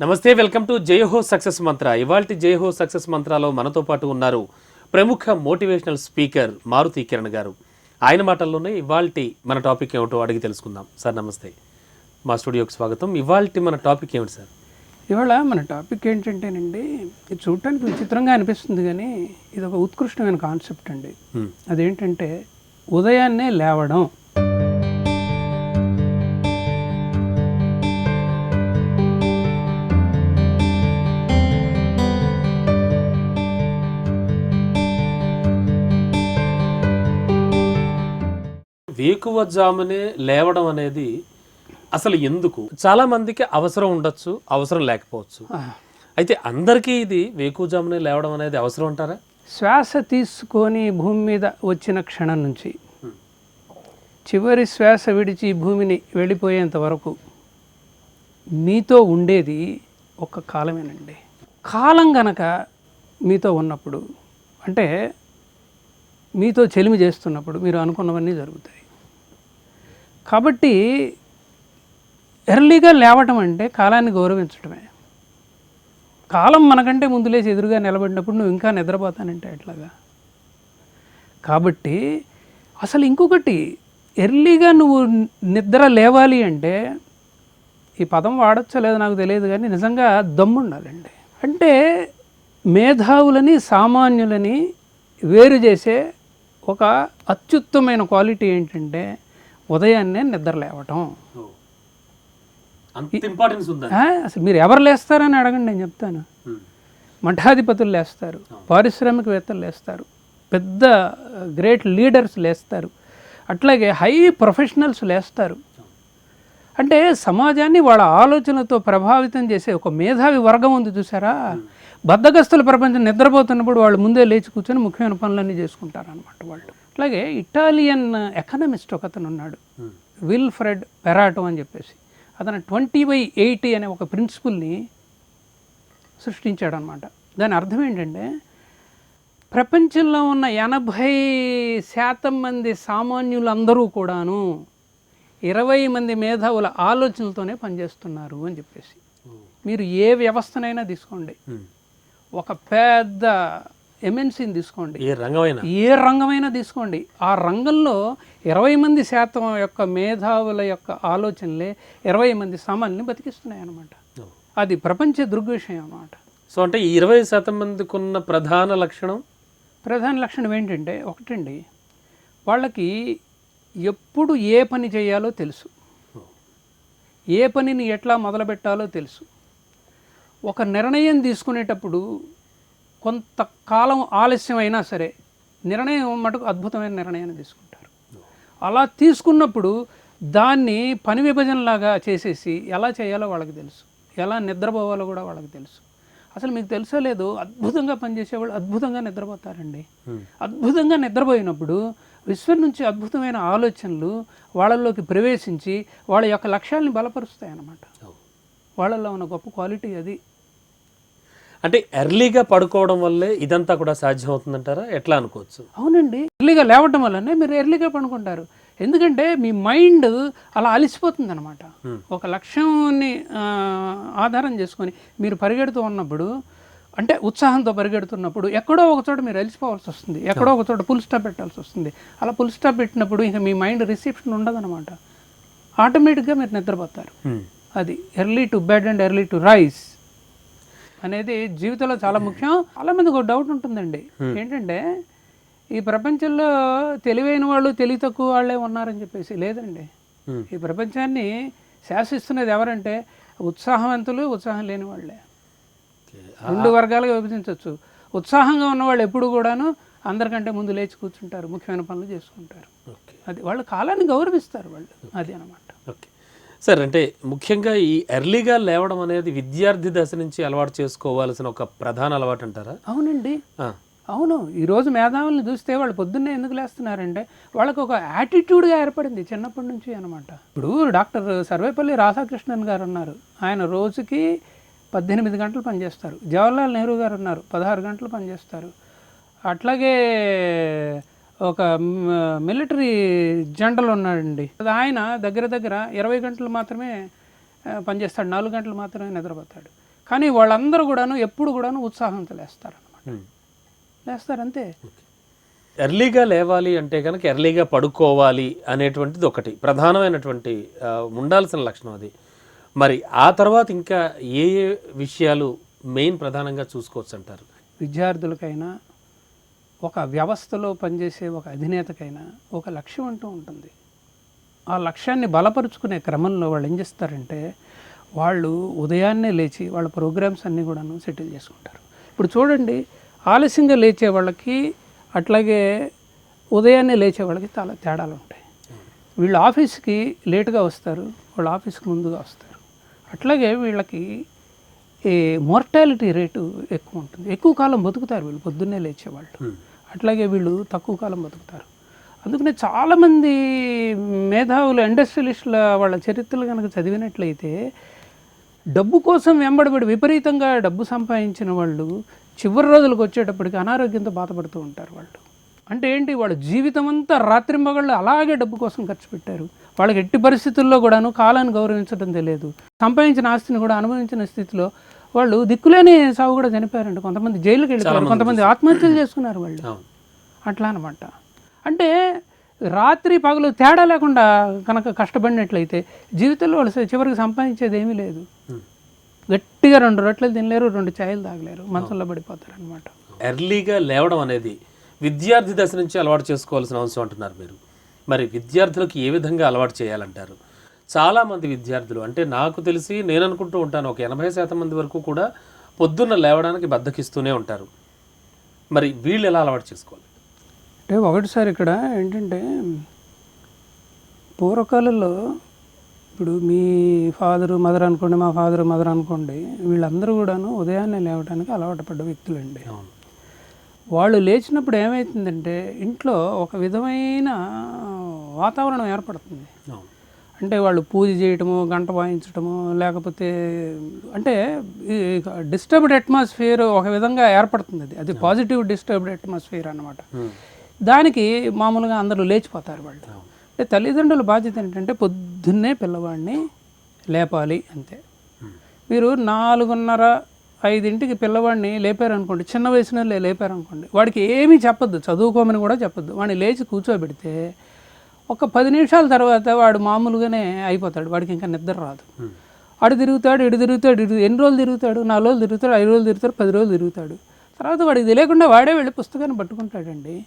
నమస్తే welcome to Jai Ho success మంత్ర. ఇవాల్టి జయహో success మంత్రాలో మనతో పాటు ఉన్నారు ప్రముఖ మోటివేషనల్ స్పీకర్ మారుతి కిరణ్ గారు. ఆయన మాటల్లోనే ఇవాల్టి మన టాపిక్ ఏమిటో అడిగి తెలుసుకుందాం. సార్ నమస్తే. మా స్టూడియోకి స్వాగతం. ఇవాల్టి మన టాపిక్ ఏమిటి సార్? ఇవాళ మన టాపిక్ ఏంటంటేనండి ఇది చూడటానికి విచిత్రంగా అనిపిస్తుంది కానీ ఇది ఒక ఉత్కృష్టమైన కాన్సెప్ట్ అండి. అదేంటంటే ఉదయాన్నే లేవడం. వేకువజామునే లేవడం అనేది అసలు ఎందుకు? చాలా మందికి అవసరం ఉండొచ్చు అవసరం లేకపోవచ్చు. అయితే అందరికీ ఇది వేకువజామునే లేవడం అనేది అవసరం అంటారా? శ్వాస తీసుకొని భూమి మీద వచ్చిన క్షణం నుంచి చివరి శ్వాస విడిచి భూమిని వెళ్ళిపోయేంత వరకు మీతో ఉండేది ఒక కాలమేనండి. కాలం గనక మీతో ఉన్నప్పుడు అంటే మీతో చెలిమి చేస్తున్నప్పుడు మీరు అనుకున్నవన్నీ జరుగుతాయి. కాబట్టి ఎర్లీగా లేవటం అంటే కాలాన్ని గౌరవించటమే. కాలం మనకంటే ముందు లేచి ఎదురుగా నిలబడినప్పుడు నువ్వు ఇంకా నిద్రపోతానంటే ఎట్లాగా? కాబట్టి అసలు ఇంకొకటి ఎర్లీగా నువ్వు నిద్ర లేవాలి అంటే ఈ పదం వాడచ్చో లేదో నాకు తెలియదు కానీ నిజంగా దమ్ము ఉండాలండి అంటే మేధావులని సామాన్యులని వేరు చేసే ఒక అత్యుత్తమైన క్వాలిటీ ఏంటంటే ఉదయాన్నే నిద్ర లేవటం. అసలు మీరు ఎవరు లేస్తారని అడగండి నేను చెప్తాను. మఠాధిపతులు లేస్తారు పారిశ్రామికవేత్తలు లేస్తారు పెద్ద గ్రేట్ లీడర్స్ లేస్తారు అట్లాగే హై ప్రొఫెషనల్స్ లేస్తారు. అంటే సమాజాన్ని వాళ్ళ ఆలోచనలతో ప్రభావితం చేసే ఒక మేధావి వర్గం ఉంది చూసారా? బద్దగస్తుల ప్రపంచం నిద్రపోతున్నప్పుడు వాళ్ళు ముందే లేచి కూర్చొని ముఖ్యమైన పనులన్నీ చేసుకుంటారు అనమాట వాళ్ళు. అట్లాగే ఇటాలియన్ ఎకనమిస్ట్ ఒకతను ఉన్నాడు విల్ఫ్రెడ్ పెరాటో అని చెప్పేసి. అతను ట్వంటీ బై ఎయిటీ అనే ఒక ప్రిన్సిపల్ని సృష్టించాడనమాట. దాని అర్థం ఏంటంటే ప్రపంచంలో ఉన్న ఎనభై శాతం మంది సామాన్యులందరూ కూడాను ఇరవై మంది మేధావుల ఆలోచనలతోనే పనిచేస్తున్నారు అని చెప్పేసి. మీరు ఏ వ్యవస్థనైనా తీసుకోండి. ఒక పెద్ద ఎంఎన్సీని తీసుకోండి. ఏ రంగమైనా. ఏ రంగమైనా తీసుకోండి. ఆ రంగంలో ఇరవై మంది శాతం యొక్క మేధావుల యొక్క ఆలోచనలే ఇరవై మంది సామాన్యుని బతికిస్తున్నాయి అన్నమాట అది ప్రపంచ దృగ్విషయం అన్నమాట. సో అంటే ఈ ఇరవై శాతం మందికి ఉన్న ప్రధాన లక్షణం? ప్రధాన లక్షణం ఏంటంటే ఒకటండి వాళ్ళకి ఎప్పుడు ఏ పని చేయాలో తెలుసు. ఏ పనిని ఎట్లా మొదలుపెట్టాలో తెలుసు. ఒక నిర్ణయం తీసుకునేటప్పుడు కొంతకాలం ఆలస్యం అయినా సరే నిర్ణయం మటుకు అద్భుతమైన నిర్ణయాన్ని తీసుకుంటారు. అలా తీసుకున్నప్పుడు దాన్ని పని విభజనలాగా చేసేసి ఎలా చేయాలో వాళ్ళకి తెలుసు. ఎలా నిద్రపోవాలో కూడా వాళ్ళకి తెలుసు. అసలు మీకు తెలుసో లేదో అద్భుతంగా పనిచేసేవాళ్ళు అద్భుతంగా నిద్రపోతారండి. అద్భుతంగా నిద్రపోయినప్పుడు విశ్వం నుంచి అద్భుతమైన ఆలోచనలు వాళ్ళల్లోకి ప్రవేశించి వాళ్ళ యొక్క లక్ష్యాలను బలపరుస్తాయి అన్నమాట వాళ్ళల్లో ఉన్న గొప్ప క్వాలిటీ అది. అంటే ఎర్లీగా పడుకోవడం వల్లే ఇదంతా కూడా సాధ్యం అవుతుందంటారా ఎట్లా అనుకోవచ్చు? అవునండి. ఎర్లీగా లేవటం వల్లనే మీరు ఎర్లీగా పడుకుంటారు. ఎందుకంటే మీ మైండ్ అలా అలసిపోతుంది అనమాట ఒక లక్ష్యాన్ని ఆధారం చేసుకొని మీరు పరిగెడుతూ ఉన్నప్పుడు అంటే ఉత్సాహంతో పరిగెడుతున్నప్పుడు ఎక్కడో ఒక చోట మీరు అలసిపోవాల్సి వస్తుంది. ఎక్కడో ఒక చోట పుల్ స్టాప్ పెట్టాల్సి వస్తుంది. అలా పుల్ స్టాప్ పెట్టినప్పుడు ఇంకా మీ మైండ్ రిసెప్షన్ ఉండదన్నమాట. ఆటోమేటిక్గా మీరు నిద్రపోతారు. అది early to bed and early to rise. అనేది జీవితంలో చాలా ముఖ్యం. చాలా మందికి ఒక డౌట్ ఉంటుందండి. ఏంటంటే ఈ ప్రపంచంలో తెలివైన వాళ్ళు తెలివి తక్కువ వాళ్ళే ఉన్నారని చెప్పేసి లేదండి. ఈ ప్రపంచాన్ని శాసిస్తున్నది ఎవరంటే ఉత్సాహవంతులు ఉత్సాహం లేని వాళ్ళే. రెండు వర్గాలుగా విభజించవచ్చు. ఉత్సాహంగా ఉన్నవాళ్ళు ఎప్పుడు కూడాను అందరికంటే ముందు లేచి కూర్చుంటారు ముఖ్యమైన పనులు చేసుకుంటారు. అది వాళ్ళు కాలాన్ని గౌరవిస్తారు వాళ్ళు. అది అన్నమాట. ఓకే. సార్ అంటే ముఖ్యంగా ఈ ఎర్లీగా లేవడం అనేది విద్యార్థి దశ నుంచి అలవాటు చేసుకోవాల్సిన ఒక ప్రధాన అలవాటు అంటారా? అవునండి. అవును. ఈరోజు మేధావులను చూస్తే వాళ్ళు పొద్దున్నే ఎందుకు లేస్తున్నారంటే వాళ్ళకు ఒక యాటిట్యూడ్గా ఏర్పడింది చిన్నప్పటి నుంచి అనమాట ఇప్పుడు డాక్టర్ సర్వేపల్లి రాధాకృష్ణన్ గారు ఉన్నారు. ఆయన రోజుకి పద్దెనిమిది గంటలు పనిచేస్తారు. జవహర్లాల్ నెహ్రూ గారు ఉన్నారు. పదహారు గంటలు పనిచేస్తారు. అట్లాగే ఒక మిలిటరీ జనరల్ ఉన్నాడండి. అది ఆయన దగ్గర దగ్గర ఇరవై గంటలు మాత్రమే పనిచేస్తాడు. నాలుగు గంటలు మాత్రమే నిద్రపోతాడు. కానీ వాళ్ళందరూ కూడాను ఎప్పుడు కూడాను ఉత్సాహంతో లేస్తారు ఉమ్. లేస్తారు అంతే ఎర్లీగా లేవాలి అంటే కనుక ఎర్లీగా పడుకోవాలి అనేటువంటిది ఒకటి. ప్రధానమైనటువంటి ఉండాల్సిన లక్షణం అది. మరి ఆ తర్వాత ఇంకా ఏ ఏ విషయాలు మెయిన్ ప్రధానంగా చూసుకోవచ్చు అంటారు విద్యార్థులకైనా ఒక వ్యవస్థలో పనిచేసే ఒక అధినేతకైనా ఒక లక్ష్యం అంటూ ఉంటుంది. ఆ లక్ష్యాన్ని బలపరుచుకునే క్రమంలో వాళ్ళు ఏం చేస్తారంటే వాళ్ళు ఉదయాన్నే లేచి వాళ్ళ ప్రోగ్రామ్స్ అన్నీ కూడాను సెటిల్ చేసుకుంటారు. ఇప్పుడు చూడండి ఆలస్యంగా లేచే వాళ్ళకి అట్లాగే ఉదయాన్నే లేచే వాళ్ళకి చాలా తేడాలు ఉంటాయి. వీళ్ళు ఆఫీస్కి లేటుగా వస్తారు వాళ్ళు ఆఫీస్కి ముందుగా వస్తారు. అట్లాగే వీళ్ళకి ఈ మోర్టాలిటీ రేటు ఎక్కువ ఉంటుంది. ఎక్కువ కాలం బతుకుతారు వీళ్ళు పొద్దున్నే లేచేవాళ్ళు. అట్లాగే వీళ్ళు తక్కువ కాలం బతుకుతారు. అందుకనే చాలామంది మేధావులు ఇండస్ట్రియలిస్టుల వాళ్ళ చరిత్రలు కనుక చదివినట్లయితే డబ్బు కోసం వెంబడబడి విపరీతంగా డబ్బు సంపాదించిన వాళ్ళు చివరి రోజులకు వచ్చేటప్పటికి అనారోగ్యంతో బాధపడుతూ ఉంటారు వాళ్ళు. అంటే ఏంటి? వాళ్ళ జీవితం అంతా రాత్రింబగళ్ళు అలాగే డబ్బు కోసం ఖర్చు పెట్టారు. వాళ్ళకి ఎట్టి పరిస్థితుల్లో కూడాను కాలాన్ని గౌరవించడం తెలియదు. సంపాదించిన ఆస్తిని కూడా అనుభవించిన స్థితిలో వాళ్ళు దిక్కులేని సాగు కూడా చనిపోయారండి కొంతమంది జైలుకి వెళ్ళిపోయారు. కొంతమంది ఆత్మహత్యలు చేసుకున్నారు వాళ్ళు. అట్లా అనమాట అంటే రాత్రి పగలు తేడా లేకుండా కనుక కష్టపడినట్లయితే జీవితంలో వాళ్ళు చివరికి సంపాదించేది ఏమీ లేదు. గట్టిగా రెండు రొట్టెలు తినలేరు రెండు ఛాయలు తాగలేరు. మనసులో పడిపోతారు అనమాట ఎర్లీగా లేవడం అనేది విద్యార్థి దశ నుంచి అలవాటు చేసుకోవాల్సిన అవసరం అంటున్నారు మీరు. మరి విద్యార్థులకు ఏ విధంగా అలవాటు చేయాలంటారు? చాలామంది విద్యార్థులు అంటే నాకు తెలిసి నేను అనుకుంటూ ఉంటాను ఒక ఎనభై శాతం మంది వరకు కూడా పొద్దున్న లేవడానికి బద్దకిస్తూనే ఉంటారు. మరి వీళ్ళు ఎలా అలవాటు చేసుకోవాలి? అంటే ఒకటిసారి ఇక్కడ ఏంటంటే పూర్వకాలంలో ఇప్పుడు మీ ఫాదరు మదర్ అనుకోండి మా ఫాదర్ మదర్ అనుకోండి వీళ్ళందరూ కూడాను ఉదయాన్నే లేవడానికి అలవాటు పడ్డ వ్యక్తులండి. అవును. వాళ్ళు లేచినప్పుడు ఏమవుతుందంటే ఇంట్లో ఒక విధమైన వాతావరణం ఏర్పడుతుంది. అవును. అంటే వాళ్ళు పూజ చేయటము గంట వాయించటము లేకపోతే అంటే డిస్టర్బ్డ్ అట్మాస్ఫియర్ ఒక విధంగా ఏర్పడుతుంది అది అది పాజిటివ్ డిస్టర్బ్డ్ అట్మాస్ఫియర్ అన్నమాట ఉమ్. దానికి మామూలుగా అందరూ లేచిపోతారు వాళ్ళు. అంటే తల్లిదండ్రుల బాధ్యత ఏంటంటే పొద్దున్నే పిల్లవాడిని లేపాలి అంతే. మీరు నాలుగున్నర ఐదింటికి పిల్లవాడిని లేపారనుకోండి చిన్న వయసులో లేపారనుకోండి వాడికి ఏమీ చెప్పొద్దు చదువుకోమని కూడా చెప్పొద్దు వాడిని లేచి కూర్చోబెడితే ఒక పది నిమిషాల తర్వాత వాడు మామూలుగానే అయిపోతాడు. వాడికి ఇంకా నిద్ర రాదు. అడు తిరుగుతాడు ఇడు తిరుగుతాడు ఇడు ఎన్ని రోజులు తిరుగుతాడు? నాలుగు రోజులు తిరుగుతాడు ఐదు రోజులు తిరుగుతాడు పది రోజులు తిరుగుతాడు. తర్వాత వాడికి తెలియకుండా వాడే వెళ్ళి పుస్తకాన్ని పట్టుకుంటాడండి.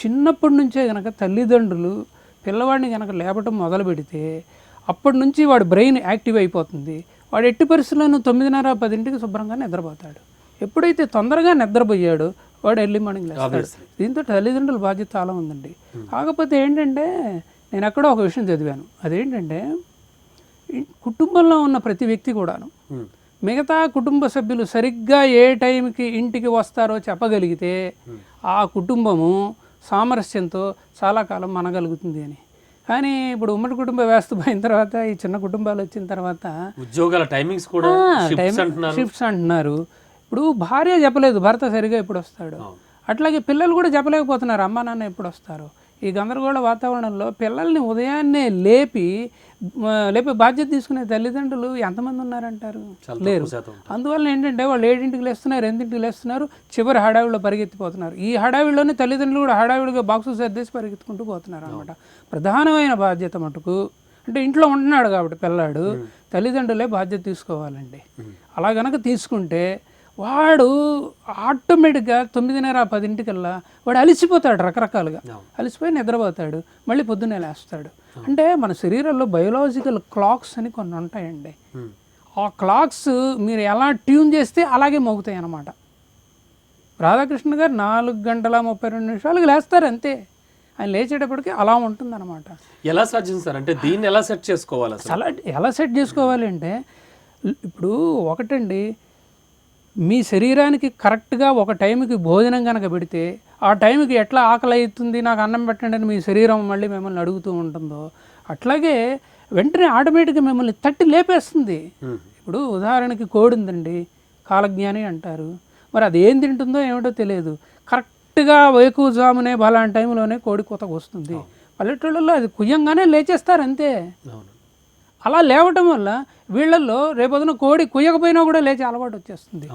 చిన్నప్పటి నుంచే కనుక తల్లిదండ్రులు పిల్లవాడిని కనుక లేపటం మొదలు పెడితే అప్పటి నుంచి వాడి బ్రెయిన్ యాక్టివ్ అయిపోతుంది. వాడు ఎట్టి పరిస్థితుల్లోనూ తొమ్మిదిన్నర పదింటికి శుభ్రంగా నిద్రపోతాడు. ఎప్పుడైతే తొందరగా నిద్రపోయాడో వాడు ఎర్లీ మార్నింగ్ లేస్తాడు. దీంతో తల్లిదండ్రుల బాధ్యత చాలా ఉందండి. కాకపోతే ఏంటంటే నేను ఎక్కడో ఒక విషయం చదివాను. అదేంటంటే కుటుంబంలో ఉన్న ప్రతి వ్యక్తి కూడాను ఉమ్. మిగతా కుటుంబ సభ్యులు సరిగ్గా ఏ టైంకి ఇంటికి వస్తారో చెప్పగలిగితే ఆ కుటుంబము సామరస్యంతో చాలా కాలం మనగలుగుతుంది అని. కానీ ఇప్పుడు ఉమ్మడి కుటుంబ వ్యవస్థ పోయిన తర్వాత ఈ చిన్న కుటుంబాలు వచ్చిన తర్వాత ఉద్యోగాల టైమింగ్స్ కూడా షిఫ్ట్స్ అంటున్నారు. ఇప్పుడు భార్య చెప్పలేదు భర్త సరిగా ఎప్పుడు వస్తాడు. అట్లాగే పిల్లలు కూడా చెప్పలేకపోతున్నారు అమ్మా నాన్న ఎప్పుడు వస్తారు ఈ గందరగోళ వాతావరణంలో పిల్లల్ని ఉదయాన్నే లేపి లేపే బాధ్యత తీసుకునే తల్లిదండ్రులు ఎంతమంది ఉన్నారంటారు? లేరు. అందువల్ల ఏంటంటే వాళ్ళు ఏడింటికి లేస్తున్నారు ఎనిమిదింటికి లేస్తున్నారు చివరి హడావిడిలో పరిగెత్తిపోతున్నారు. ఈ హడావిడిలోనే తల్లిదండ్రులు కూడా హడావిడిగా బాక్సు సర్దేసి పరిగెత్తుకుంటూ పోతున్నారు అనమాట ప్రధానమైన బాధ్యత మటుకు అంటే ఇంట్లో ఉంటున్నాడు కాబట్టి పిల్లాడు తల్లిదండ్రులే బాధ్యత తీసుకోవాలండి. అలా గనక తీసుకుంటే వాడు ఆటోమేటిక్గా తొమ్మిదిన్నర పదింటికల్లా వాడు అలిసిపోతాడు రకరకాలుగా. అలసిపోయి నిద్రపోతాడు. మళ్ళీ పొద్దున్నే లేస్తాడు. అంటే మన శరీరంలో బయోలాజికల్ క్లాక్స్ అని కొన్ని ఉంటాయండి. ఆ క్లాక్స్ మీరు ఎలా ట్యూన్ చేస్తే అలాగే మోగుతాయి అన్నమాట. రాధాకృష్ణ గారు నాలుగు గంటల ముప్పై రెండు నిమిషాలకు లేస్తారు అంతే. ఆయన లేచేటప్పటికి అలా ఉంటుందన్నమాట. ఎలా సాధ్యం సార్ అంటే దీన్ని ఎలా సెట్ చేసుకోవాలి అసలు? ఎలా సెట్ చేసుకోవాలి అంటే ఇప్పుడు ఒకటండి మీ శరీరానికి కరెక్ట్గా ఒక టైంకి భోజనం కనుక పెడితే ఆ టైంకి ఎట్లా ఆకలి అవుతుంది నాకు అన్నం పెట్టండి అని మీ శరీరం మళ్ళీ మిమ్మల్ని అడుగుతూ ఉంటుందో అట్లాగే వెంటనే ఆటోమేటిక్గా మిమ్మల్ని తట్టి లేపేస్తుంది. ఇప్పుడు ఉదాహరణకి కోడి ఉందండి కాలజ్ఞాని అంటారు. మరి అది ఏం తింటుందో ఏమిటో తెలియదు. కరెక్ట్గా వేకుజామునే బలాంటి టైంలోనే కోడి కూతకు వస్తుంది. పల్లెటూళ్ళలో అది కుయ్యంగానే లేచేస్తారు అంతే. అలా లేవటం వల్ల వీళ్ళల్లో రేపొద్దున కోడి కుయ్యకపోయినా కూడా లేచి అలవాటు వచ్చేస్తుంది.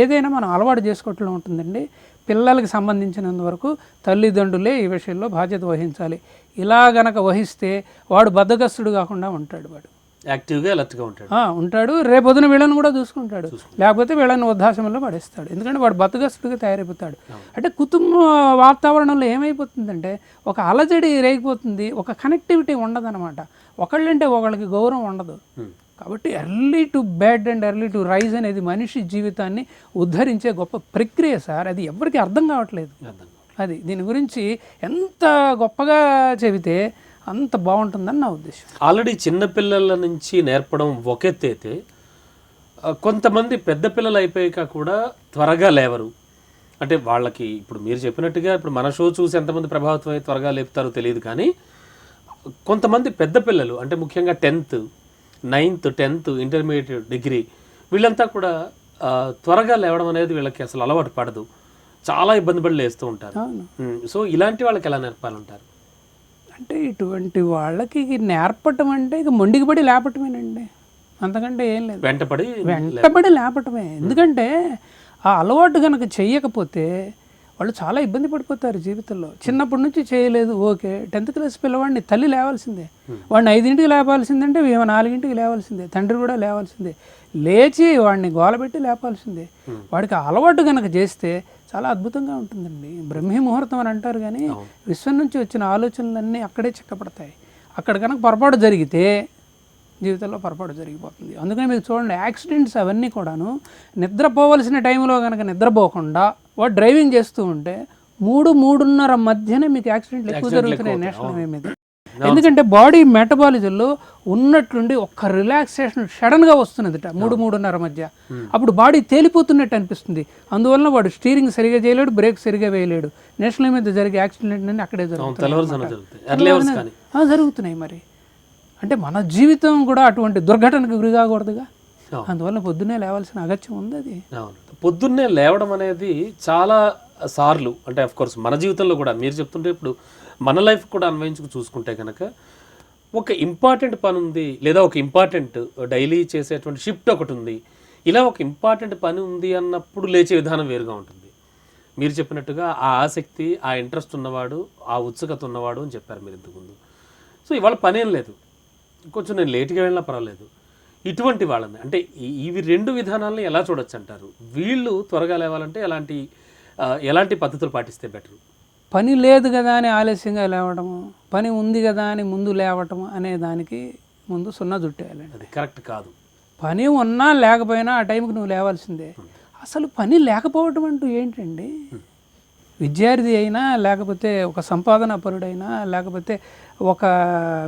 ఏదైనా మనం అలవాటు చేసుకోవటం ఉంటుందండి. పిల్లలకి సంబంధించినంత వరకు తల్లిదండ్రులే ఈ విషయంలో బాధ్యత వహించాలి. ఇలా గనక వహిస్తే వాడు బద్దగస్తుడు కాకుండా ఉంటాడు వాడు. యాక్టివ్గా అలర్ట్గా ఉంటాడు. ఉంటాడు. రేపొద్దున వీళ్ళని కూడా చూసుకుంటాడు. లేకపోతే వీళ్ళని వృద్ధాశ్రమంలో పడేస్తాడు. ఎందుకంటే వాడు బతుకస్తుడిగా తయారైపోతాడు. అంటే కుటుంబ వాతావరణంలో ఏమైపోతుందంటే ఒక అలజడి రేగిపోతుంది. ఒక కనెక్టివిటీ ఉండదన్నమాట. ఒకళ్ళంటే ఒకళ్ళకి గౌరవం ఉండదు. కాబట్టి early to bed and early to rise అనేది మనిషి జీవితాన్ని ఉద్ధరించే గొప్ప ప్రక్రియ సార్. అది ఎవరికి అర్థం కావట్లేదు. అది దీని గురించి ఎంత గొప్పగా చెబితే అంత బాగుంటుందని నా ఉద్దేశం. ఆల్రెడీ చిన్నపిల్లల నుంచి నేర్పడం ఒక అయితే కొంతమంది పెద్ద పిల్లలు అయిపోయాక కూడా త్వరగా లేవరు. అంటే వాళ్ళకి ఇప్పుడు మీరు చెప్పినట్టుగా ఇప్పుడు మన షో చూసి ఎంతమంది ప్రభావితం అయి త్వరగా లేపుతారో తెలియదు కానీ కొంతమంది పెద్ద పిల్లలు అంటే ముఖ్యంగా tenth ninth tenth intermediate degree వీళ్ళంతా కూడా త్వరగా లేవడం అనేది వీళ్ళకి అసలు అలవాటు పడదు. చాలా ఇబ్బంది పడి లేస్తూ ఉంటారు. సో ఇలాంటి వాళ్ళకి ఎలా నేర్పాలంటారు? అంటే ఇటువంటి వాళ్ళకి నేర్పటం అంటే ఇక మొండికి పడి లేపటమేనండి. అంతకంటే ఏం లేదు. వెంటపడి వెంటబడి లేపటమే. ఎందుకంటే ఆ అలవాటు కనుక చెయ్యకపోతే వాళ్ళు చాలా ఇబ్బంది పడిపోతారు జీవితంలో. చిన్నప్పటి నుంచి చేయలేదు ఓకే. టెన్త్ క్లాస్ పిల్లవాడిని తల్లి లేవాల్సిందే. వాడిని ఐదింటికి లేపాల్సిందంటే ఈమె నాలుగింటికి లేవాల్సిందే. తండ్రి కూడా లేవాల్సిందే. లేచి వాడిని గోలబెట్టి లేపాల్సిందే. వాడికి అలవాటు కనుక చేస్తే చాలా అద్భుతంగా ఉంటుందండి. బ్రహ్మీ ముహూర్తం అని అంటారు కానీ విశ్వం నుంచి వచ్చిన ఆలోచనలన్నీ అక్కడే చిక్కపడతాయి. అక్కడ కనుక పొరపాటు జరిగితే జీవితంలో పొరపాటు జరిగిపోతుంది. అందుకని మీకు చూడండి యాక్సిడెంట్స్ అవన్నీ కూడాను నిద్రపోవలసిన టైంలో కనుక నిద్రపోకుండా వాడు డ్రైవింగ్ చేస్తూ ఉంటే మూడు మూడున్నర మధ్యనే మీకు యాక్సిడెంట్లు ఎక్కువ జరుగుతున్నాయి. నేషనల్ హైవే మీద. ఎందుకంటే బాడీ మెటబాలిజంలో ఉన్నట్లుండి ఒక్క రిలాక్సేషన్ సడన్గా వస్తున్నదిట మూడు మూడున్నర మధ్య. అప్పుడు బాడీ తేలిపోతున్నట్టు అనిపిస్తుంది. అందువలన వాడు స్టీరింగ్ సరిగా చేయలేడు బ్రేక్ సరిగా వేయలేడు. నేషనల్ మీద జరిగే యాక్సిడెంట్ అన్నీ అక్కడే ఆ, జరుగుతున్నాయి మరి. అంటే మన జీవితం కూడా అటువంటి దుర్ఘటనకు గురి కాకూడదుగా. అందువల్ల పొద్దున్నే లేవాల్సిన అగత్యం ఉంది అది. పొద్దున్నే లేవడం అనేది చాలా సార్లు. అంటే అఫ్ కోర్స్ మన జీవితంలో కూడా మీరు చెప్తుంటే ఇప్పుడు మన లైఫ్ కూడా అన్వయించుకు చూసుకుంటే కనుక ఒక ఇంపార్టెంట్ పని ఉంది లేదా ఒక ఇంపార్టెంట్ డైలీ చేసేటువంటి షిఫ్ట్ ఒకటి ఉంది. ఇలా ఒక ఇంపార్టెంట్ పని ఉంది అన్నప్పుడు లేచే విధానం వేరుగా ఉంటుంది. మీరు చెప్పినట్టుగా ఆ ఆసక్తి ఆ ఇంట్రెస్ట్ ఉన్నవాడు ఆ ఉత్సుకత ఉన్నవాడు అని చెప్పారు మీరు ఇంతకుముందు సో ఇవాళ పనేం లేదు. కొంచెం నేను లేట్గా వెళ్ళినా పర్వాలేదు. ఇటువంటి వాళ్ళని అంటే ఇవి రెండు విధానాలను ఎలా చూడొచ్చు అంటారు వీళ్ళు త్వరగా లేవాలంటే ఎలాంటి ఎలాంటి పద్ధతులు పాటిస్తే బెటర్? పని లేదు కదా అని ఆలస్యంగా లేవడము పని ఉంది కదా అని ముందు లేవటం అనే దానికి ముందు సున్నా చుట్టేయాలండి అది కరెక్ట్ కాదు. పని ఉన్నా లేకపోయినా ఆ టైంకి నువ్వు లేవాల్సిందే. అసలు పని లేకపోవటం అంటూ ఏంటండి? విద్యార్థి అయినా లేకపోతే ఒక సంపాదన పరుడైనా లేకపోతే ఒక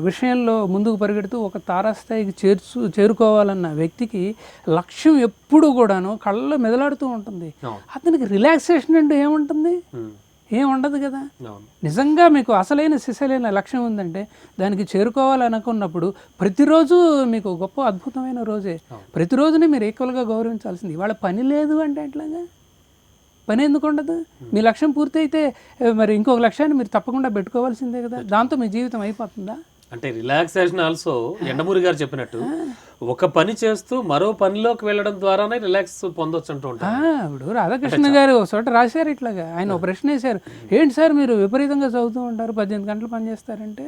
విషయంలో ముందుకు పరిగెడుతూ ఒక తారాస్థాయికి చేర్చు చేరుకోవాలన్న వ్యక్తికి లక్ష్యం ఎప్పుడు కూడాను కళ్ళలో మెదలాడుతూ ఉంటుంది. అతనికి రిలాక్సేషన్ అంటే ఏముంటుంది? ఏం ఉండదు కదా నిజంగా మీకు అసలైన సిసలైన లక్ష్యం ఉందంటే దానికి చేరుకోవాలనుకున్నప్పుడు ప్రతిరోజు మీకు గొప్ప అద్భుతమైన రోజే. ప్రతిరోజుని మీరు ఈక్వల్గా గౌరవించాల్సింది. ఇవాళ పని లేదు అంటే ఎట్లాగా? పని ఎందుకు ఉండదు? మీ లక్ష్యం పూర్తయితే ఏ, మరి ఇంకొక లక్ష్యాన్ని మీరు తప్పకుండా పెట్టుకోవాల్సిందే కదా? దాంతో మీ జీవితం అయిపోతుందా? అంటే రిలాక్సేషన్ ఆల్సో ఎండమూరి గారు చెప్పినట్టు ఒక పని చేస్తూ మరో పనిలోకి వెళ్ళడం ద్వారానే రిలాక్స్ పొందొచ్చు అంటూ ఇప్పుడు రాధాకృష్ణ గారు ఒక చోట రాశారు ఇట్లాగా. ఆయన ఒక ప్రశ్న వేశారు. ఏంటి సార్ మీరు విపరీతంగా చదువుతూ ఉంటారు పద్దెనిమిది గంటలు పని చేస్తారంటే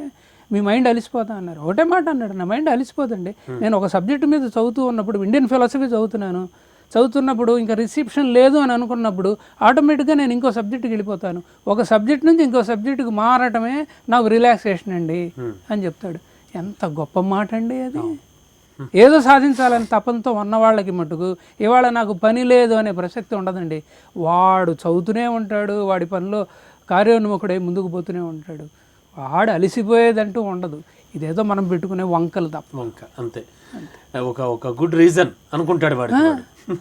మీ మైండ్ అలిసిపోతా అన్నారు. ఒకటే మాట అన్నాడు నా మైండ్ అలిసిపోదండి. నేను ఒక సబ్జెక్ట్ మీద చదువుతూ ఉన్నప్పుడు ఇండియన్ ఫిలాసఫీ చదువుతున్నాను. చదువుతున్నప్పుడు ఇంకా రిసెప్షన్ లేదు అని అనుకున్నప్పుడు ఆటోమేటిక్గా నేను ఇంకో సబ్జెక్ట్కి వెళ్ళిపోతాను. ఒక సబ్జెక్ట్ నుంచి ఇంకో సబ్జెక్టుకి మారటమే నాకు రిలాక్సేషన్ అండి అని చెప్తాడు. ఎంత గొప్ప మాట అండి అది ఏదో సాధించాలని తపంతో ఉన్న వాళ్ళకి మటుకు ఇవాళ నాకు పని లేదు అనే ప్రసక్తి ఉండదండి. వాడు చదువుతూనే ఉంటాడు వాడి పనిలో కార్యోన్ముఖుడై ముందుకు పోతూనే ఉంటాడు. వాడు అలిసిపోయేదంటూ ఉండదు. ఇదేదో మనం పెట్టుకునే వంకలు తప్ప. వంక అంతే. ఒక ఒక గుడ్ రీజన్ అనుకుంటాడు వాడు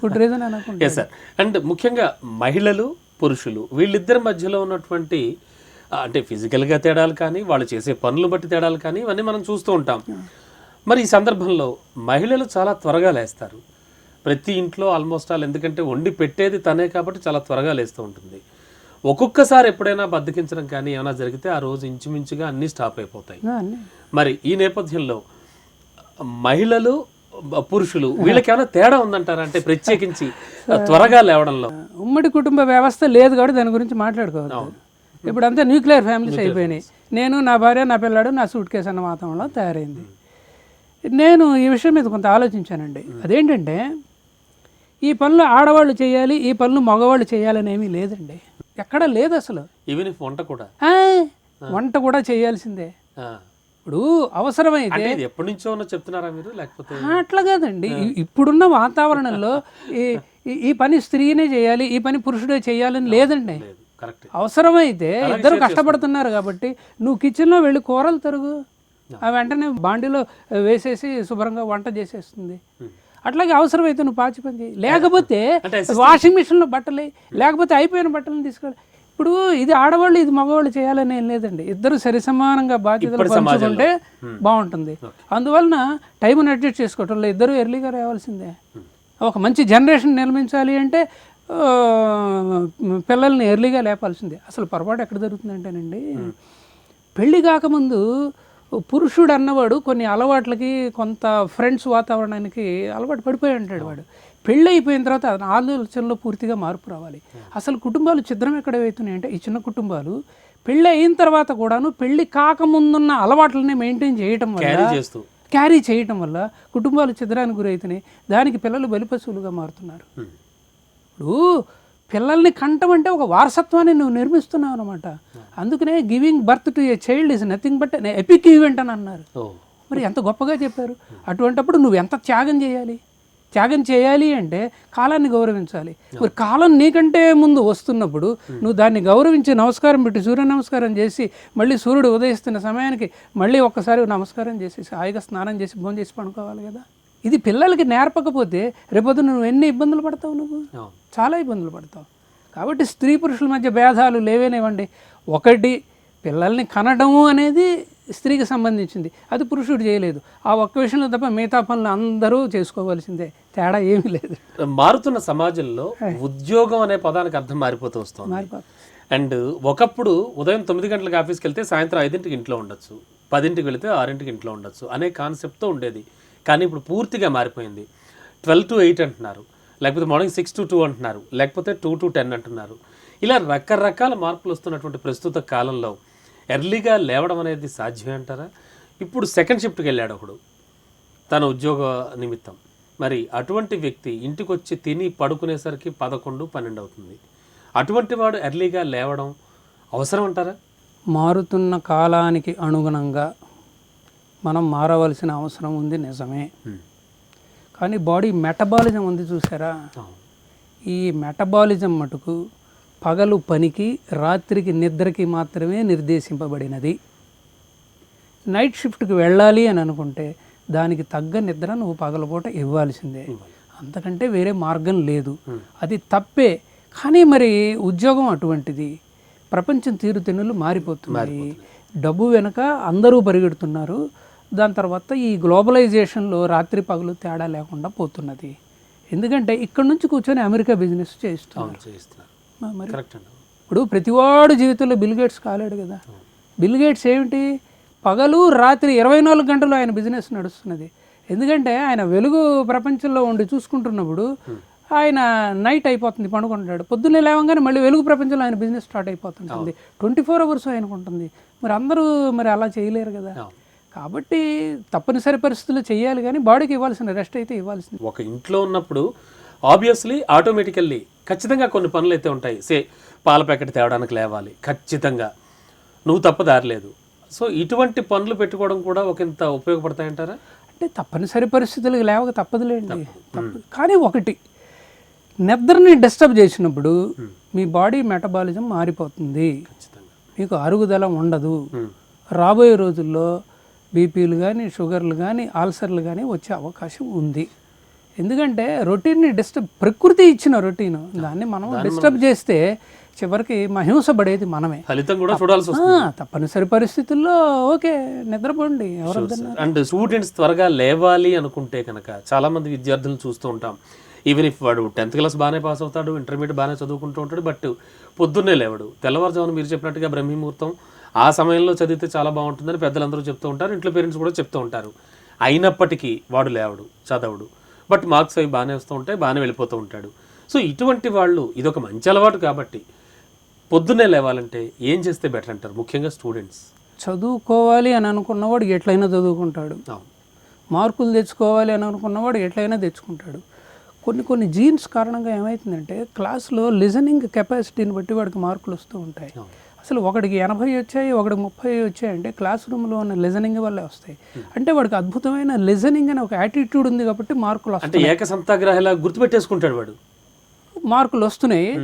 గుడ్ రీజన్ అనుకుంటా ఎస్ సార్ అండ్ ముఖ్యంగా మహిళలు పురుషులు వీళ్ళిద్దరి మధ్యలో ఉన్నటువంటి అంటే ఫిజికల్గా తేడాలు కానీ వాళ్ళు చేసే పనులు బట్టి తేడాలు కానీ ఇవన్నీ మనం చూస్తూ ఉంటాం. మరి ఈ సందర్భంలో మహిళలు చాలా త్వరగా లేస్తారు. ప్రతి ఇంట్లో ఆల్మోస్ట్ ఆల్ ఎందుకంటే వండి పెట్టేది తనే కాబట్టి చాలా త్వరగా లేస్తూ ఉంటుంది. ఒక్కొక్కసారి ఎప్పుడైనా బద్దకించడం కానీ ఏమైనా జరిగితే ఆ రోజు ఇంచుమించుగా అన్నీ స్టాప్ అయిపోతాయి. మరి ఈ నేపథ్యంలో మహిళలు పురుషులు వీళ్ళకి ఏమైనా తేడా ఉందంటారా? అంటే ప్రత్యేకించి త్వరగా లేవడంలో. ఉమ్మడి కుటుంబ వ్యవస్థ లేదు కాబట్టి దాని గురించి మాట్లాడుకోవద్దు. ఇప్పుడు అంతా న్యూక్లియర్ ఫ్యామిలీస్ అయిపోయినాయి. నేను నా భార్య నా పిల్లాడు నా సూట్ కేసు అన్న వాతావరణంలో తయారైంది. నేను ఈ విషయం మీద కొంత ఆలోచించానండి. అదేంటంటే ఈ పనులు ఆడవాళ్ళు చేయాలి ఈ పనులు మగవాళ్ళు చేయాలని ఏమీ లేదండి. ఎక్కడ లేదు అసలు. ఈవెన్ వంట కూడా. వంట కూడా చేయాల్సిందే. ఇప్పుడు అవసరమైతే ఎప్పటి నుంచో చెప్తున్నారా మీరు? లేకపోతే అట్లా కాదండి. ఇప్పుడున్న వాతావరణంలో ఈ పని స్త్రీనే చేయాలి ఈ పని పురుషుడే చేయాలని లేదండి. అవసరమైతే ఇద్దరు కష్టపడుతున్నారు కాబట్టి నువ్వు కిచెన్లో వెళ్ళి కూరలు తరుగు. ఆ వెంటనే బాండిలో వేసేసి శుభ్రంగా వంట చేసేస్తుంది. అట్లాగే అవసరమైతే నువ్వు పాచి పని చేయి. లేకపోతే వాషింగ్ మిషన్లో బట్టలు. లేకపోతే అయిపోయిన బట్టలను తీసుకెళ్ళి ఇప్పుడు ఇది ఆడవాళ్ళు ఇది మగవాళ్ళు చేయాలని ఏం లేదండి. ఇద్దరు సరిసమానంగా బాధ్యతలు. పంచుకుంటే బాగుంటుంది. అందువలన టైంని అడ్జస్ట్ చేసుకోవటంలో ఇద్దరు ఎర్లీగా రావాల్సిందే. ఒక మంచి జనరేషన్ నిర్మించాలి అంటే పిల్లల్ని ఎర్లీగా లేపాల్సిందే. అసలు పొరపాటు ఎక్కడ జరుగుతుందంటేనండి పెళ్ళి కాకముందు పురుషుడు అన్నవాడు కొన్ని అలవాట్లకి కొంత ఫ్రెండ్స్ వాతావరణానికి అలవాటు పడిపోయి ఉంటాడు వాడు. పెళ్ళి అయిపోయిన తర్వాత ఆలోచనలో పూర్తిగా మార్పు రావాలి. అసలు కుటుంబాలు ఛిద్రం ఎక్కడ అవుతున్నాయి అంటే ఈ చిన్న కుటుంబాలు పెళ్ళి అయిన తర్వాత కూడాను పెళ్ళి కాకముందున్న అలవాట్లని మెయింటైన్ చేయటం వల్ల క్యారీ చేస్తూ. క్యారీ చేయటం వల్ల కుటుంబాలు ఛిద్రానికి గురవుతున్నాయి దానికి పిల్లలు బలిపశువులుగా మారుతున్నారు. ఇప్పుడు పిల్లల్ని కంటం అంటే ఒక వారసత్వాన్ని నువ్వు నిర్మిస్తున్నావు అనమాట అందుకనే giving birth to a child is nothing but epic event అని అన్నారు. మరి ఎంత గొప్పగా చెప్పారు. అటువంటప్పుడు నువ్వు ఎంత త్యాగం చేయాలి? త్యాగం చేయాలి అంటే కాలాన్ని గౌరవించాలి. మరి కాలం నీకంటే ముందు వస్తున్నప్పుడు నువ్వు దాన్ని గౌరవించి నమస్కారం పెట్టి సూర్య నమస్కారం చేసి మళ్ళీ సూర్యుడు ఉదయిస్తున్న సమయానికి మళ్ళీ ఒక్కసారి నమస్కారం చేసేసి హాయిగా స్నానం చేసి భోజనం చేసి పడుకోవాలి కదా. ఇది పిల్లలకి నేర్పకపోతే రేపొద్దు నువ్వు ఎన్ని ఇబ్బందులు పడతావు నువ్వు? చాలా ఇబ్బందులు పడతాం కాబట్టి స్త్రీ పురుషుల మధ్య భేదాలు లేవేనేవండి. ఒకటి పిల్లల్ని కనడము అనేది స్త్రీకి సంబంధించింది. అది పురుషుడు చేయలేదు. ఆ ఒక్క విషయంలో తప్ప మిగతా పనులు అందరూ చేసుకోవాల్సిందే. తేడా ఏమీ లేదు. మారుతున్న సమాజంలో ఉద్యోగం అనే పదానికి అర్థం మారిపోతూ వస్తుంది. మారిపోతుంది అండ్ ఒకప్పుడు ఉదయం తొమ్మిది గంటలకు ఆఫీస్కి వెళ్తే సాయంత్రం ఐదింటికి ఇంట్లో ఉండొచ్చు. పదింటికి వెళితే ఆరింటికి ఇంట్లో ఉండొచ్చు అనే కాన్సెప్ట్తో ఉండేది. కానీ ఇప్పుడు పూర్తిగా మారిపోయింది. ట్వెల్వ్ టు ఎయిట్ అంటున్నారు. లేకపోతే మార్నింగ్ సిక్స్ టు టూ అంటున్నారు. లేకపోతే టూ టు టెన్ అంటున్నారు. ఇలా రకరకాల మార్పులు వస్తున్నటువంటి ప్రస్తుత కాలంలో ఎర్లీగా లేవడం అనేది సాధ్యమే అంటారా? ఇప్పుడు సెకండ్ షిఫ్ట్కి వెళ్ళాడు ఒకడు. తన ఉద్యోగ నిమిత్తం. మరి అటువంటి వ్యక్తి ఇంటికి వచ్చి తిని పడుకునేసరికి పదకొండు పన్నెండు అవుతుంది. అటువంటి వాడు ఎర్లీగా లేవడం అవసరం అంటారా? మారుతున్న కాలానికి అనుగుణంగా మనం మారవలసిన అవసరం ఉంది నిజమే. కానీ బాడీ మెటబాలిజం ఉంది చూసారా. ఈ మెటబాలిజం మటుకు పగలు పనికి రాత్రికి నిద్రకి మాత్రమే నిర్దేశింపబడినది. నైట్ షిఫ్ట్కి వెళ్ళాలి అని అనుకుంటే దానికి తగ్గ నిద్ర నువ్వు పగలపూట ఇవ్వాల్సిందే. అంతకంటే వేరే మార్గం లేదు. అది తప్పే. కానీ మరి ఉద్యోగం అటువంటిది ప్రపంచం తీరుతెన్నులు మారిపోతున్నాయి. డబ్బు వెనుక అందరూ పరిగెడుతున్నారు. దాని తర్వాత ఈ గ్లోబలైజేషన్లో రాత్రి పగలు తేడా లేకుండా పోతున్నది. ఎందుకంటే ఇక్కడ నుంచి కూర్చొని అమెరికా బిజినెస్ చేస్తున్నారు చేయిస్తున్నారు. ఇప్పుడు ప్రతివాడు జీవితంలో బిల్ గేట్స్ కాలేడు కదా. బిల్ గేట్స్ ఏమిటి? పగలు రాత్రి ఇరవై నాలుగు గంటలు ఆయన బిజినెస్ నడుస్తున్నది. ఎందుకంటే ఆయన వెలుగు ప్రపంచంలో ఉండి చూసుకుంటున్నప్పుడు ఆయన నైట్ అయిపోతుంది పండుకుంటాడు. పొద్దున్నే లేవగానే మళ్ళీ వెలుగు ప్రపంచంలో ఆయన బిజినెస్ స్టార్ట్ అయిపోతుంటుంది. ట్వంటీ ఫోర్ అవర్స్ ఆయనకు ఉంటుంది. మరి అందరూ మరి అలా చేయలేరు కదా. కాబట్టి తప్పనిసరి పరిస్థితుల్లో చేయాలి కానీ బాడీకి ఇవ్వాల్సిన రెస్ట్ అయితే ఇవ్వాల్సింది. ఒక ఇంట్లో ఉన్నప్పుడు ఆబ్వియస్లీ ఆటోమేటికల్లీ ఖచ్చితంగా కొన్ని పనులు అయితే ఉంటాయి. సే పాల ప్యాకెట్ తేవడానికి లేవాలి ఖచ్చితంగా. నువ్వు తప్ప దారి లేదు. సో ఇటువంటి పనులు పెట్టుకోవడం కూడా ఒక ఇంత ఉపయోగపడతాయంటారా అంటే తప్పనిసరి పరిస్థితులకు లేవక తప్పదులేండి. తప్పదు. కానీ ఒకటి నిద్రని డిస్టర్బ్ చేసినప్పుడు మీ బాడీ మెటబాలిజం మారిపోతుంది. ఖచ్చితంగా. మీకు అరుగుదల ఉండదు. రాబోయే రోజుల్లో బీపీలు కానీ షుగర్లు కానీ ఆల్సర్లు కానీ వచ్చే అవకాశం ఉంది. ఎందుకంటే రొటీన్ని డిస్టర్బ్ ప్రకృతి ఇచ్చిన రొటీన్ దాన్ని మనం డిస్టర్బ్ చేస్తే చివరికి మహింసపడేది మనమే. ఫలితం కూడా చూడాల్సి తప్పనిసరి పరిస్థితుల్లో ఓకే నిద్రపోండి ఎవరు అండ్ స్టూడెంట్స్ త్వరగా లేవాలి అనుకుంటే కనుక చాలా మంది విద్యార్థులను చూస్తూ ఉంటాం. ఈవెన్ ఇఫ్ వాడు టెన్త్ క్లాస్ బాగానే పాస్ అవుతాడు ఇంటర్మీడియట్ బాగానే చదువుకుంటూ ఉంటాడు బట్ పొద్దున్నే లేవడు. తెల్లవారుజామున మీరు చెప్పినట్టుగా బ్రహ్మముహూర్తం ఆ సమయంలో చదివితే చాలా బాగుంటుందని పెద్దలందరూ చెప్తూ ఉంటారు ఇంట్లో పేరెంట్స్ కూడా చెప్తూ ఉంటారు. అయినప్పటికీ వాడు లేవడు చదవడు. బట్ మార్క్స్ అవి బాగానే వస్తూ ఉంటాయి బాగానే వెళ్ళిపోతూ ఉంటాడు. సో ఇటువంటి వాళ్ళు ఇదొక మంచి అలవాటు కాబట్టి పొద్దున్నే లేవాలంటే ఏం చేస్తే బెటర్ అంటారు? ముఖ్యంగా స్టూడెంట్స్. చదువుకోవాలి అని అనుకున్నవాడు ఎట్లయినా చదువుకుంటాడు. మార్కులు తెచ్చుకోవాలి అని అనుకున్నవాడు ఎట్లయినా తెచ్చుకుంటాడు. కొన్ని కొన్ని జీన్స్ కారణంగా ఏమవుతుందంటే క్లాస్లో లిజనింగ్ కెపాసిటీని బట్టి వాడికి మార్కులు వస్తూ ఉంటాయి. అసలు ఒకడికి ఎనభై వచ్చాయి ఒకడికి ముప్పై వచ్చాయి అంటే క్లాస్ రూమ్లో ఉన్న లిజనింగ్ వల్లే వస్తాయి. అంటే వాడికి అద్భుతమైన లిజనింగ్ అనే ఒక యాటిట్యూడ్ ఉంది కాబట్టి మార్కులు వస్తాయి అంటే ఏక సంతాగ్రహలా గుర్తుపెట్టేసుకుంటాడు వాడు. మార్కులు వస్తున్నాయి.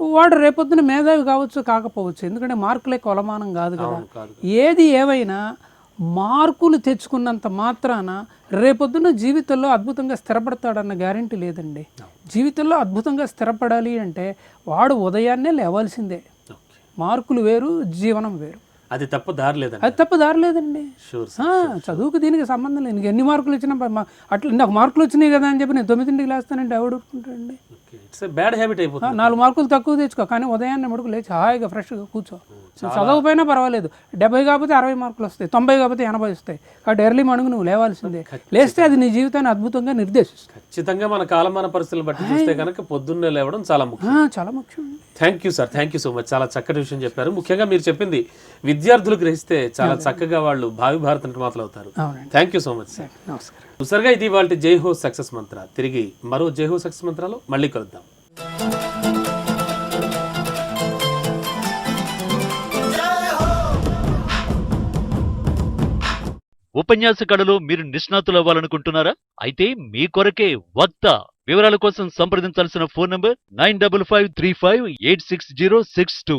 వాడు రేపొద్దున మేధావి కావచ్చు కాకపోవచ్చు. ఎందుకంటే మార్కులే కొలమానం కాదు కదా. ఏది ఏవైనా మార్కులు తెచ్చుకున్నంత మాత్రాన రేపొద్దున జీవితంలో అద్భుతంగా స్థిరపడతాడన్న గ్యారంటీ లేదండి. జీవితంలో అద్భుతంగా స్థిరపడాలి అంటే వాడు ఉదయాన్నే లేవాల్సిందే. మార్కులు వేరు జీవనం వేరు. అది తప్ప దారి లేదండి. అది తప్ప దారి లేదండి. చదువుకు దీనికి సంబంధం లేదు. ఎన్ని మార్కులు వచ్చినా అట్లా నాకు మార్కులు వచ్చినాయి కదా అని చెప్పి నేను తొమ్మిదింటికి లేస్తానంటే ఎవడు ఇట్స్ బ్యాడ్ హ్యాబిట్ అయిపోతుంది. నాలుగు మార్కులు తక్కువ తెచ్చుకో కానీ ఉదయాన్నే మడుకు లేచి హాయిగా ఫ్రెష్గా కూర్చో. చదవకపోయినా పర్వాలేదు. డెబ్బై కాకపోతే అరవై మార్కులు వస్తాయి తొంభై కాకపోతే ఎనభై వస్తాయి. కాబట్టి ఎర్లీ మార్నింగ్ నువ్వు లేవాల్సిందే. లేస్తే అది నీ జీవితాన్ని అద్భుతంగా నిర్దేశిస్తుంది. ఖచ్చితంగా మన కాలమాన పరిస్థితులు బట్టి చూస్తే కనుక పొద్దున్నే లేవడం చాలా ముఖ్యం. చాలా ముఖ్యం. Thank you sir thank you so much చాలా చక్కటి విషయం చెప్పారు. ముఖ్యంగా మీరు చెప్పింది విద్యార్థులు గ్రహిస్తే చాలా చక్కగా వాళ్ళు భావి భారత నిర్మాతలు అవుతారు. అవునండి. Thank you so much sir నమస్కారం. సరిగా ఇది వాళ్ళ జై హో సక్సెస్ మంత్ర. తిరిగి మరో జై హో సక్సెస్ మంత్రాలు మళ్ళీ కలుద్దాం. ఉపన్యాస కళలో మీరు నిష్ణాతులు అవ్వాలనుకుంటున్నారా అయితే మీ కొరకే వక్త వివరాల కోసం సంప్రదించాల్సిన phone number nine double five three five eight six zero six two.